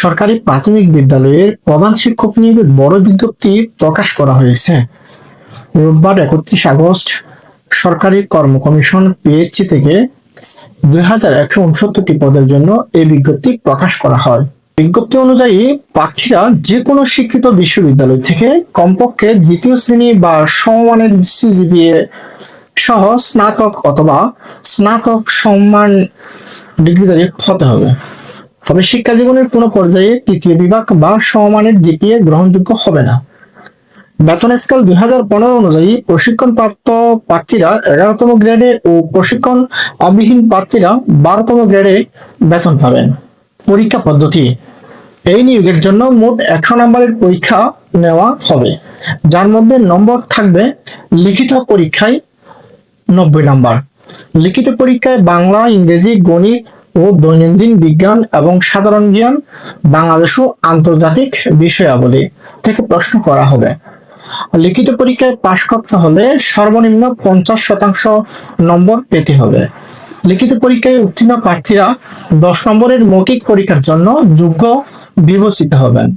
সরকারি প্রাথমিক বিদ্যালয়ের প্রধান শিক্ষক নিয়োগের বড় বিজ্ঞপ্তি প্রকাশ করা হয়েছে। রোববার একত্রিশ আগস্ট সরকারি কর্ম কমিশন পিএইচসি থেকে দুই পদের জন্য এই বিজ্ঞপ্তি প্রকাশ করা হয়। বিজ্ঞপ্তি অনুযায়ী প্রার্থীরা যে কোনো শিক্ষিত বিশ্ববিদ্যালয় থেকে কমপক্ষে দ্বিতীয় শ্রেণি বা সমমানের সিজিপিএ সহ স্নাতক অথবা স্নাতক সম্মান ডিগ্রিধারী হতে হবে। তবে শিক্ষা জীবনের কোনো পর্যায়ে তৃতীয় বিভাগ বা সমমানের জিপিএ গ্রহণযোগ্য হবে না। বেতন স্কেল দুই হাজার পনেরো অনুযায়ী প্রশিক্ষণপ্রাপ্ত প্রার্থীরা এগারোতম গ্রেডে ও প্রশিক্ষণ অবিহীন প্রার্থীরা বারোতম গ্রেডে বেতন পাবেন। পরীক্ষা পদ্ধতি। এই নিয়োগের জন্য মোট একশো নম্বরের পরীক্ষা নেওয়া হবে, যার মধ্যে নম্বর থাকবে লিখিত পরীক্ষায় নব্বই নাম্বার। লিখিত পরীক্ষায় বাংলা, ইংরেজি, গণিত ও দৈনন্দিন বিজ্ঞান এবং সাধারণ জ্ঞান, বাংলাদেশ ও আন্তর্জাতিক বিষয়াবলী থেকে প্রশ্ন করা হবে। লিখিত পরীক্ষায় পাশ করতে হলে সর্বনিম্ন পঞ্চাশ শতাংশ নম্বর পেতে হবে। লিখিত পরীক্ষায় উত্তীর্ণ প্রার্থীরা দশ নম্বরের মৌখিক পরীক্ষার জন্য যোগ্য বিবেচিত হবেন।